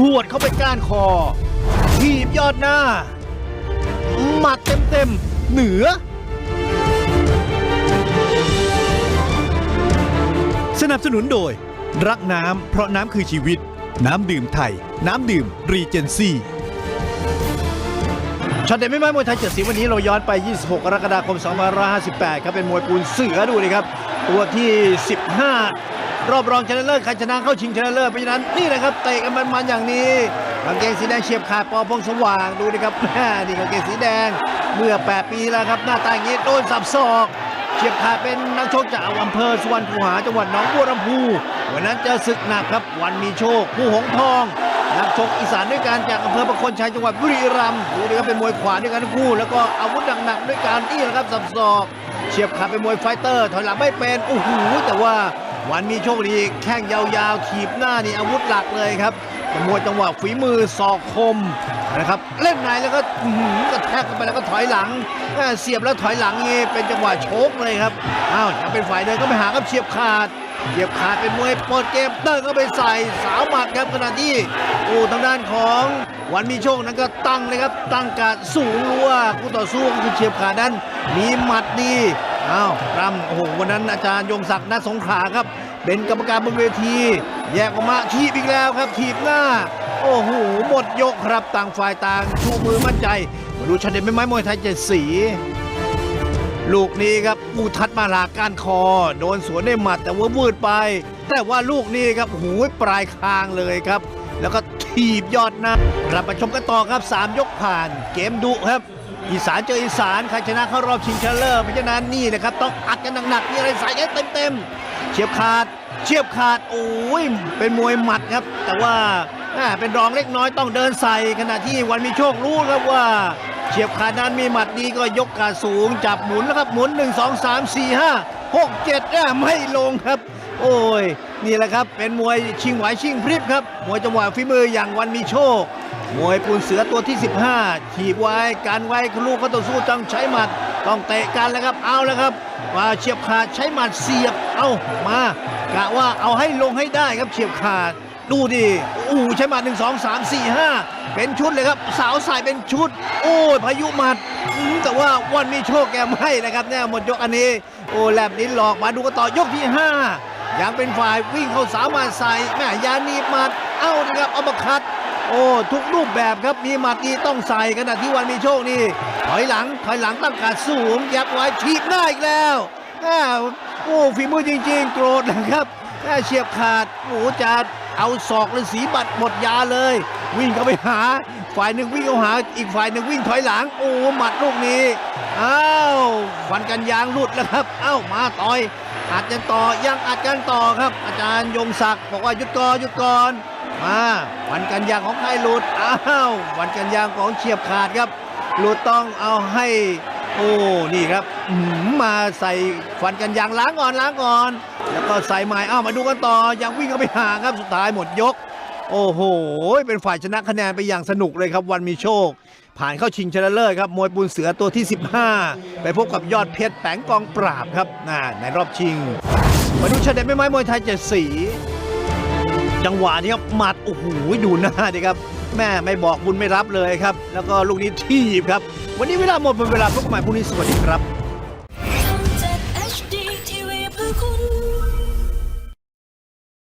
หวดเข้าไปก้านคอ ทีบยอดหน้า หมัดเต็มๆ เหนือ สนับสนุนโดย รักน้ำเพราะน้ำคือชีวิต น้ำดื่มไทย น้ำดื่มรีเจนซี่ช็อตเด็ดไม่ไม้มวยไทยเจ็ดสีวันนี้เราย้อนไป 26 กรกฎาคม 2558 ครับ เป็นมวยปูนเสือดูเลยครับ ตัวที่ 15 รอบรองชนะเลิศใครชนะเข้าชิงชนะเลิศเพราะฉะนั้นนี่นะครับเตะกันมันๆอย่างนี้กางเกงสีแดงเฉียบขาดปอพงสว่างดูนะครับนี่กางเกงสีแดงเมื่อ 8 ปีแล้วครับหน้าตาอย่างนี้โดนสับศอกเฉียบขาดเป็นนักชกจากอำเภอสุวรรณคูหาจังหวัดหนองบัวลำพูวันนั้นเจอศึกหนักครับวันมีโชคผู้หงทองนักชกอีสานด้วยกันจากอำเภอประคนชัยจังหวัดบุรีรัมย์ดูนะครับเป็นมวยขวาด้วยกันทั้งคู่ แล้วก็อาวุธหนักๆด้วยการนี่แหละครับสับศอกเฉียบขาดเป็นมวยไฟเตอร์ถอยหลังไม่เป็นโอ้โหแต่ว่า วันมีโชคดีแข้งยาวๆถีบหน้านี่อาวุธหลักเลยครับมวยจังหวะฝีมือศอกคมนะครับเล่นในแล้วก็อื้อหือกระแทกเข้าไปแล้วก็ถอยหลังเสียบแล้วถอยหลังนี่เป็นจังหวะโชกเลยครับอ้าวยังเป็นฝ่ายเดินก็ไปหาครับเฉียบขาดเหยียบขาดเป็นมวยเปิดเกมเดินเข้าไปใส่สาวหมัดครับขณะที่โอ้ทางด้านของวันมีโชคนั้นก็ตั้งเลยครับตั้งการสูงรู้ว่าคู่ต่อสู้คือเฉียบขาดนั้นมีหมัดดี อ้าวรำโอ้โหวันนั้นอาจารย์ยงศักดิ์นัสงขาครับ เป็นกรรมการบนเวที แยกออกมาทีบอีกแล้วครับ ทีบหน้า โอ้โหหมดยกครับต่างฝ่ายต่างชูมือมั่นใจมาดูชาเด็ดไม่ไม้มวยไทยเจ็ดสีลูกนี้ครับอูทัดมาลาก้านคอ โดนสวนได้หมัดแต่ว่าวืดไป แต่ว่าลูกนี้ครับหูปลายคางเลยครับ แล้วก็ถีบยอดหน้ากลับมาชมกันต่อครับ 3 ยกผ่าน เกมดุครับ อีสานเจออีสานใครชนะเข้ารอบชิงชนะเลิศเพราะฉะนั้นนี่นะครับต้องอัดกันหนักๆมีอะไรใส่ให้เต็มๆเฉียบขาด เฉียบขาดโอ้ยเป็นมวยหมัดครับ แต่ว่าเป็นรองเล็กน้อยต้องเดินใส่ขณะที่วันมีโชครู้ครับว่าเฉียบขาดนั้นมีหมัดดีก็ยกขาสูงจับหมุนแล้วครับหมุน 1 2 3 4 5 6 7อะไม่ลงครับ โอ้ย นี่แหละครับเป็นมวยชิงไหวชิงพริบครับ มวยจังหวะฝีมืออย่างวันมีโชค มวยปูนเสือตัวที่ 15ถีบไว้การไว้ลูกเขาต่องสู้ต้องใช้หมัด ต้องเตะกันแล้วครับเอาแล้วครับว่าเฉียบขาดใช้หมัดเสียบเอามากะว่าเอาให้ลงให้ได้ครับเฉียบขาดดูดิอู้ใช้หมัดหนึ่งสองสามสี่ห้าเป็นชุดเลยครับ สาวใส่เป็นชุด โอ้ยพายุหมัด แต่ว่าวันมีโชคแกไม่นะครับเนี่ยหมดยกอันนี้ โอ้แลบลิ้หลอกมาดูกันต่อยกที่ห้า ยังเป็นฝ่ายวิ่งเข้าสามมาใส่แม่ยานีมัดเอ้านะครับเอามาคัด โอ้ทุกรูปแบบครับมีหมัดดีต้องใส่ขณะที่วันมีโชคนี่ถอยหลังถอยหลังตั้งการสูงยับไว้ทีบหน้าอีกแล้วอ้าวโอ้ฝีมือจริง ๆ โกรธนะครับ แม่เฉียบขาดโอ้จะเอาศอกหรือสีบัตรหมดยาเลย วิ่งเข้าไปหา ฝ่ายหนึ่งวิ่งเข้าหา อีกฝ่ายหนึ่งวิ่งถอยหลัง โอ้หมัดลูกนี้อ้าวฟันกันยางหลุดแล้วครับอ้าวมาต่อยอัดกันต่อยังอัดกันต่อครับ อาจารย์ยงศักดิ์บอกว่าหยุดก่อนหยุดก่อนมาวันกันยางของใครหลุดอ้าววันกันยางของเฉียบขาดครับ หลุดต้องเอาให้โอ้นี่ครับมาใส่ฟันกันยางล้างก่อนล้างก่อน แล้วก็ใส่ไม้อ้าวมาดูกันต่อยังวิ่งเข้าไปหาครับสุดท้ายหมดยก โอ้โห เป็นฝ่ายชนะคะแนนไปอย่างสนุกเลยครับวันมีโชค ผ่านเข้าชิงชนะเลิศครับมวยปูนเสือตัวที่ 15 ไปพบกับยอดเพชรแปงกองปราบครับน่าในรอบชิงมาดูชาเด็ดไม่ไม้มวยไทยเจ็ดสีจังหวะนี้ครับหมัดโอ้โหดูหน้าดิครับ แม่ไม่บอกบุญไม่รับเลยครับ แล้วก็ลูกนี้ทีบครับ วันนี้เวลาหมดเป็นเวลาพบกันใหม่พรุ่งนี้สวัสดีครับ